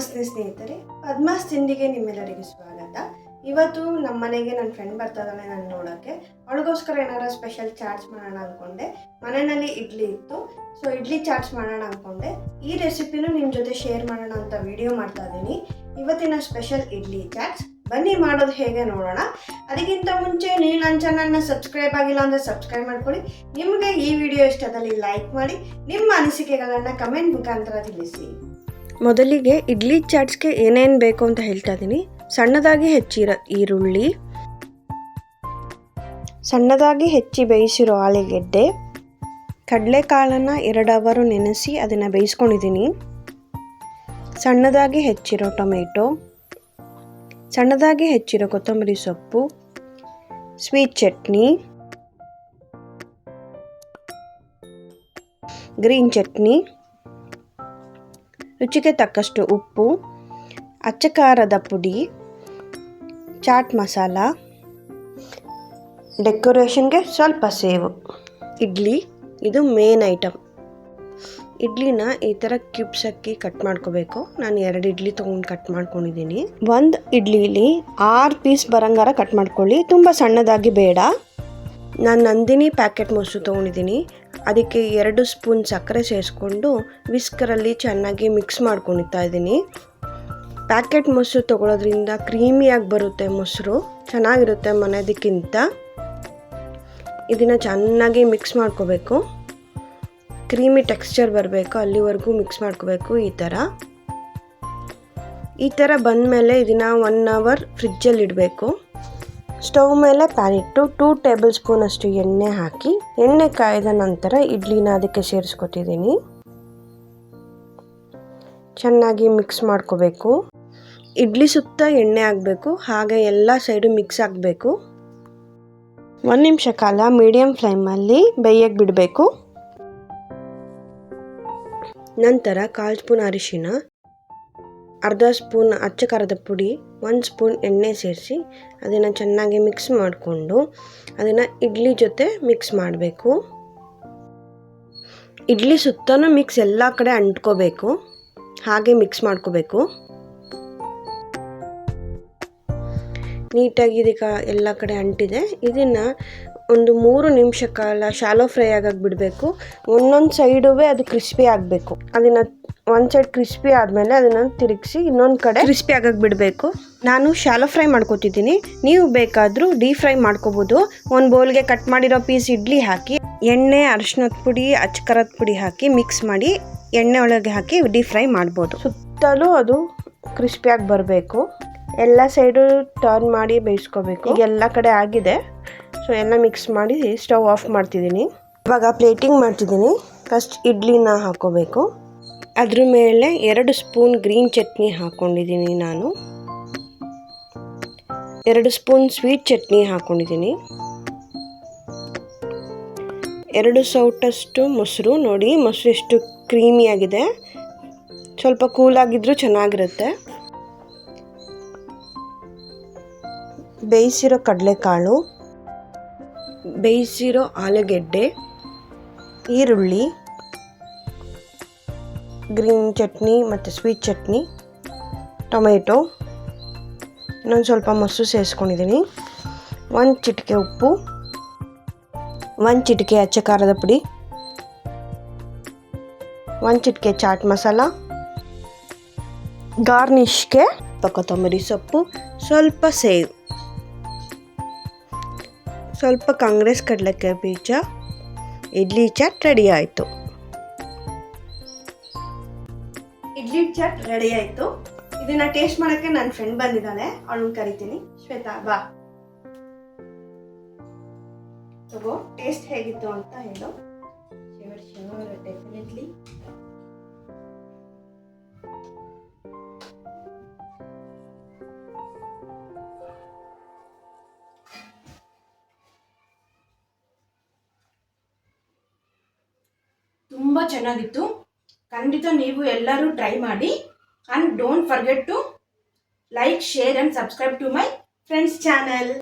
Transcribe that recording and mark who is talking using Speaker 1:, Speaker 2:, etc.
Speaker 1: ನಮಸ್ತೆ ಸ್ನೇಹಿತರೆ, ಪದ್ಮಾಸ್ ತಿಂಡಿಗೆ ನಿಮ್ಮೆಲ್ಲರಿಗೂ ಸ್ವಾಗತ. ಇವತ್ತು ನಮ್ಮ ಮನೆಗೆ ನನ್ನ ಫ್ರೆಂಡ್ ಬರ್ತಾ ನಾನು ನೋಡೋಕ್ಕೆ ಅವಳಿಗೋಸ್ಕರ ಏನಾರ ಸ್ಪೆಷಲ್ ಚಾಟ್ಸ್ ಮಾಡೋಣ ಅಂದ್ಕೊಂಡೆ ಮನೆಯಲ್ಲಿ ಇಡ್ಲಿ ಇತ್ತು. ಸೊ ಇಡ್ಲಿ ಚಾಟ್ಸ್ ಮಾಡೋಣ ಅಂದ್ಕೊಂಡೆ ಈ ರೆಸಿಪಿನೂ ನಿಮ್ಮ ಜೊತೆ ಶೇರ್ ಮಾಡೋಣ ಅಂತ ವಿಡಿಯೋ ಮಾಡ್ತಾ ಇದ್ದೀನಿ ಇವತ್ತಿನ ಸ್ಪೆಷಲ್ ಇಡ್ಲಿ ಚಾಟ್ಸ್ ಬನ್ನಿ ಮಾಡೋದು ಹೇಗೆ ನೋಡೋಣ. ಅದಕ್ಕಿಂತ ಮುಂಚೆ ನೀವು ನನ್ನ ಚಾನಲ್ನ ಸಬ್ಸ್ಕ್ರೈಬ್ ಆಗಿಲ್ಲ ಅಂದರೆ ಸಬ್ಸ್ಕ್ರೈಬ್ ಮಾಡ್ಕೊಳ್ಳಿ. ನಿಮಗೆ ಈ ವಿಡಿಯೋ ಇಷ್ಟದಲ್ಲಿ ಲೈಕ್ ಮಾಡಿ, ನಿಮ್ಮ ಅನಿಸಿಕೆಗಳನ್ನು ಕಮೆಂಟ್ ಮುಖಾಂತರ ತಿಳಿಸಿ. ಮೊದಲಿಗೆ ಇಡ್ಲಿ ಚಾಟ್ಸ್ಗೆ ಏನೇನು ಬೇಕು ಅಂತ ಹೇಳ್ತಾ ಇದ್ದೀನಿ ಸಣ್ಣದಾಗಿ ಹೆಚ್ಚಿರೋ ಈರುಳ್ಳಿ, ಸಣ್ಣದಾಗಿ ಹೆಚ್ಚಿ ಬೇಯಿಸಿರೋ ಆಲೂಗೆಡ್ಡೆ, ಕಡಲೆಕಾಳನ್ನು ಎರಡು ಅವರು ನೆನೆಸಿ ಅದನ್ನು ಬೇಯಿಸ್ಕೊಂಡಿದ್ದೀನಿ ಸಣ್ಣದಾಗಿ ಹೆಚ್ಚಿರೋ ಟೊಮೆಟೊ, ಸಣ್ಣದಾಗಿ ಹೆಚ್ಚಿರೋ ಕೊತ್ತಂಬರಿ ಸೊಪ್ಪು, ಸ್ವೀಟ್ ಚಟ್ನಿ, ಗ್ರೀನ್ ಚಟ್ನಿ ರುಚಿಗೆ ತಕ್ಕಷ್ಟು ಉಪ್ಪು, ಅಚ್ಚಕಾರದ ಪುಡಿ, ಚಾಟ್ ಮಸಾಲ, ಡೆಕೋರೇಷನ್ಗೆ ಸ್ವಲ್ಪ ಸೇವು. ಇಡ್ಲಿ, ಇದು ಮೇನ್ ಐಟಮ್ ಇಡ್ಲಿನ ಈ ಥರ ಕ್ಯೂಬ್ಸ್ ಅಕ್ಕಿ ಕಟ್ ಮಾಡ್ಕೋಬೇಕು. ನಾನು ಎರಡು ಇಡ್ಲಿ ತೊಗೊಂಡು ಕಟ್ ಮಾಡ್ಕೊಂಡಿದ್ದೀನಿ. ಒಂದು ಇಡ್ಲಿಲಿ ಆರು ಪೀಸ್ ಬರಂಗಾರ ಕಟ್ ಮಾಡ್ಕೊಳ್ಳಿ. ತುಂಬ ಸಣ್ಣದಾಗಿ ಬೇಡ. ನಾನು ನಂದಿನಿ ಪ್ಯಾಕೆಟ್ ಮೊಸರು ತೊಗೊಂಡಿದ್ದೀನಿ. ಅದಕ್ಕೆ ಎರಡು ಸ್ಪೂನ್ ಸಕ್ಕರೆ ಸೇರಿಸ್ಕೊಂಡು ವಿಸ್ಕರಲ್ಲಿ ಚೆನ್ನಾಗಿ ಮಿಕ್ಸ್ ಮಾಡ್ಕೊಳ್ತಾ ಇದ್ದೀನಿ. ಪ್ಯಾಕೆಟ್ ಮೊಸರು ತೊಗೊಳೋದ್ರಿಂದ ಕ್ರೀಮಿಯಾಗಿ ಬರುತ್ತೆ ಮೊಸರು. ಚೆನ್ನಾಗಿರುತ್ತೆ ಮನೆಯದಕ್ಕಿಂತ. ಇದನ್ನು ಚೆನ್ನಾಗಿ ಮಿಕ್ಸ್ ಮಾಡ್ಕೋಬೇಕು. ಕ್ರೀಮಿ ಟೆಕ್ಸ್ಚರ್ ಬರಬೇಕು, ಅಲ್ಲಿವರೆಗೂ ಮಿಕ್ಸ್ ಮಾಡ್ಕೋಬೇಕು ಈ ಥರ. ಈ ಥರ ಬಂದಮೇಲೆ ಇದನ್ನು ಒನ್ ಅವರ್ ಫ್ರಿಜ್ಜಲ್ಲಿ ಇಡಬೇಕು. ಸ್ಟವ್ ಮೇಲೆ ಪ್ಯಾನ್ ಇಟ್ಟು ಟೂ ಟೇಬಲ್ ಸ್ಪೂನ್ ಅಷ್ಟು ಎಣ್ಣೆ ಹಾಕಿ, ಎಣ್ಣೆ ಕಾಯ್ದ ನಂತರ ಇಡ್ಲಿನ ಅದಕ್ಕೆ ಸೇರಿಸ್ಕೊತಿದ್ದೀನಿ. ಚೆನ್ನಾಗಿ ಮಿಕ್ಸ್ ಮಾಡ್ಕೋಬೇಕು. ಇಡ್ಲಿ ಸುತ್ತ ಎಣ್ಣೆ ಹಾಕಬೇಕು, ಹಾಗೆ ಎಲ್ಲ ಸೈಡು ಮಿಕ್ಸ್ ಆಗಬೇಕು ಒಂದು ನಿಮಿಷ ಕಾಲ ಮೀಡಿಯಮ್ ಫ್ಲೇಮಲ್ಲಿ ಬೇಯಕ್ಕೆ ಬಿಡಬೇಕು. ನಂತರ ಕಾಲು ಸ್ಪೂನ್ ಅರಿಶಿನ ಅರ್ಧ ಸ್ಪೂನ್ ಅಚ್ಚ ಖಾರದ ಪುಡಿ, ಒಂದು ಸ್ಪೂನ್ ಎಣ್ಣೆ ಸೇರಿಸಿ ಅದನ್ನು ಚೆನ್ನಾಗಿ ಮಿಕ್ಸ್ ಮಾಡಿಕೊಂಡು ಅದನ್ನು ಇಡ್ಲಿ ಜೊತೆ ಮಿಕ್ಸ್ ಮಾಡಬೇಕು. ಇಡ್ಲಿ ಸುತ್ತಲೂ ಮಿಕ್ಸ್ ಎಲ್ಲ ಕಡೆ ಅಂಟ್ಕೋಬೇಕು, ಹಾಗೆ ಮಿಕ್ಸ್ ಮಾಡ್ಕೋಬೇಕು. ನೀಟಾಗಿ ಇದಕ್ಕೆ ಎಲ್ಲ ಕಡೆ ಅಂಟಿದೆ. ಇದನ್ನು ಒಂದು ಮೂರು ನಿಮಿಷ ಕಾಲ ಶಾಲೋ ಫ್ರೈ ಆಗಕ್ಕೆ ಬಿಡಬೇಕು ಒಂದೊಂದು ಸೈಡುವೆ ಅದು ಕ್ರಿಸ್ಪಿ ಆಗಬೇಕು. ಅದನ್ನು ಒಂದು ಸೈಡ್ ಕ್ರಿಸ್ಪಿ ಆದಮೇಲೆ ಅದನ್ನು ತಿರುಗಿಸಿ ಇನ್ನೊಂದು ಕಡೆ ಕ್ರಿಸ್ಪಿ ಆಗಕ್ಕೆ ಬಿಡಬೇಕು ನಾನು ಶಾಲೋ ಫ್ರೈ ಮಾಡ್ಕೋತಿದ್ದೀನಿ. ನೀವು ಬೇಕಾದರೂ ಡೀಪ್ ಫ್ರೈ ಮಾಡ್ಕೋಬೋದು. ಒಂದು ಬೌಲ್ಗೆ ಕಟ್ ಮಾಡಿರೋ ಪೀಸ್ ಇಡ್ಲಿ ಹಾಕಿ, ಎಣ್ಣೆ ಅರಶಿನದ ಪುಡಿ, ಅಚ್ಕರದ ಪುಡಿ ಹಾಕಿ ಮಿಕ್ಸ್ ಮಾಡಿ ಎಣ್ಣೆ ಒಳಗೆ ಹಾಕಿ ಡೀಪ್ ಫ್ರೈ ಮಾಡ್ಬೋದು. ಸುತ್ತಲೂ ಅದು ಕ್ರಿಸ್ಪಿಯಾಗಿ ಬರಬೇಕು. ಎಲ್ಲ ಸೈಡು ಟರ್ನ್ ಮಾಡಿ ಬೇಯಿಸ್ಕೋಬೇಕು. ಎಲ್ಲ ಕಡೆ ಆಗಿದೆ. ಸೊ ಎಲ್ಲ ಮಿಕ್ಸ್ ಮಾಡಿ ಸ್ಟವ್ ಆಫ್ ಮಾಡ್ತಿದ್ದೀನಿ. ಇವಾಗ ಪ್ಲೇಟಿಂಗ್ ಮಾಡ್ತಿದ್ದೀನಿ. ಫಸ್ಟ್ ಇಡ್ಲಿನ ಹಾಕೋಬೇಕು. ಅದ್ರ ಮೇಲೆ ಎರಡು ಸ್ಪೂನ್ ಗ್ರೀನ್ ಚಟ್ನಿ ಹಾಕ್ಕೊಂಡಿದ್ದೀನಿ ನಾನು. ಎರಡು ಸ್ಪೂನ್ ಸ್ವೀಟ್ ಚಟ್ನಿ ಹಾಕ್ಕೊಂಡಿದ್ದೀನಿ ಎರಡು ಸೌಟಷ್ಟು ಮೊಸರು. ನೋಡಿ, ಮೊಸರು ಎಷ್ಟು ಕ್ರೀಮಿಯಾಗಿದೆ ಸ್ವಲ್ಪ ಕೂಲಾಗಿದ್ದರೂ ಚೆನ್ನಾಗಿರುತ್ತೆ. ಬೇಯಿಸಿರೋ ಕಡಲೆಕಾಳು ಬೇಯಿಸಿರೋ ಆಲೂಗೆಡ್ಡೆ, ಈರುಳ್ಳಿ, ಗ್ರೀನ್ ಚಟ್ನಿ ಮತ್ತು ಸ್ವೀಟ್ ಚಟ್ನಿ, ಟೊಮೆಟೊ, ಇನ್ನೊಂದು ಸ್ವಲ್ಪ ಮೊಸರು ಸೇರಿಸ್ಕೊಂಡಿದ್ದೀನಿ. ಒಂದು ಚಿಟಿಕೆ ಉಪ್ಪು, ಒಂದು ಚಿಟಿಕೆ ಅಚ್ಚ ಖಾರದ ಪುಡಿ, ಒಂದು ಚಿಟಿಕೆ ಚಾಟ್ ಮಸಾಲ, ಗಾರ್ನಿಷ್ಗೆ ಕೊತ್ತಂಬರಿ ಸೊಪ್ಪು, ಸ್ವಲ್ಪ ಸೇವ್. ಸ್ವಲ್ಪ ಕಾಂಗ್ರೆಸ್ ಕಡಲೆಕಾಯಿ ಬೀಜ, ಇಡ್ಲಿ ಚಾಟ್ ರೆಡಿ ಆಯಿತು. ಇಡ್ಲಿ ಚಾಟ್ ರೆಡಿ ಆಯಿತು. ಇದನ್ನ ಟೇಸ್ಟ್ ಮಾಡೋಕ್ಕೆ ನನ್ನ ಫ್ರೆಂಡ್ ಬಂದಿದ್ದಾನೆ ಅವಳನ್ನ ಕರಿತೀನಿ. ಶ್ವೇತಾ, ಬಾ. ತಗೋ ಟೇಸ್ಟ್ ಹೇಗಿತ್ತು ಅಂತ ಹೇಳು. ಡೆಫಿನೆಟ್ಲಿ
Speaker 2: ತುಂಬ ಚೆನ್ನಾಗಿತ್ತು. ಖಂಡಿತ ನೀವು ಎಲ್ಲರೂ ಟ್ರೈ ಮಾಡಿ. And don't forget to like share and subscribe to my
Speaker 1: friends channel